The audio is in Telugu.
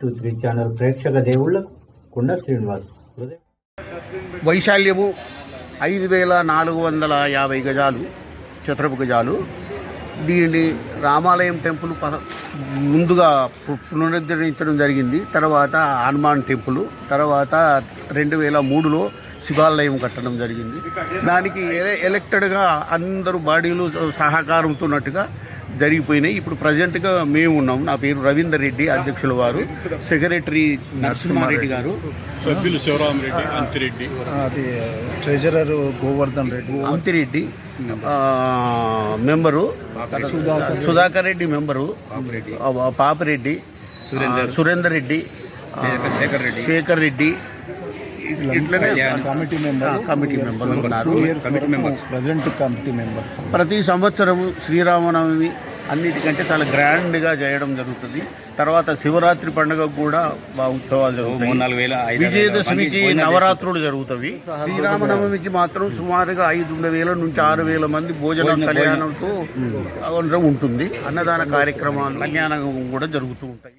త్రీ ఛానల్ ప్రేక్షక దేవుళ్ళకు కుండ శ్రీనివాస్ వైశాల్యము ఐదు వేల నాలుగు వందల యాభై గజాలు చతురపు గజాలు. దీనిని రామాలయం టెంపుల్ ముందుగా పునరుద్ధరించడం జరిగింది. తర్వాత హనుమాన్ టెంపుల్ తర్వాత రెండు వేల మూడులో శివాలయం కట్టడం జరిగింది. దానికి ఎలక్టెడ్గా అందరూ బాడీలు సహకారంతోన్నట్టుగా జరిగిపోయినాయి. ఇప్పుడు ప్రజెంట్గా మేము ఉన్నాం. నా పేరు రవీందర్ రెడ్డి అధ్యక్షుల వారు. సెక్రటరీ నరసింహారెడ్డి గారు. సభ్యులు శివరామరెడ్డి అంతిరెడ్డి. అది ట్రెజరర్ గోవర్ధన్ రెడ్డి. అంతిరెడ్డి ఆ, మెంబరు. సుధాకర్ రెడ్డి. మెంబరు. ఆ, Papireddy. Surender. Reddy. Shekhar Reddy. Committee member committee మెంబర్లు ఉన్నారు. Present committee members. ప్రతి సంవత్సరము శ్రీరామనవమి అన్నిటికంటే చాలా గ్రాండ్గా చేయడం జరుగుతుంది. తర్వాత శివరాత్రి పండుగ కూడా ఉత్సవాలు జరుగుతాయి. విజయదశమికి నవరాత్రులు జరుగుతాయి. శ్రీరామనవమికి మాత్రం సుమారుగా ఐదు వేల నుంచి ఆరు వేల మంది భోజన కళ్యాణంతో ఉంటుంది అన్నదాన కార్యక్రమాలు కళ్యాణం కూడా జరుగుతూ ఉంటాయి.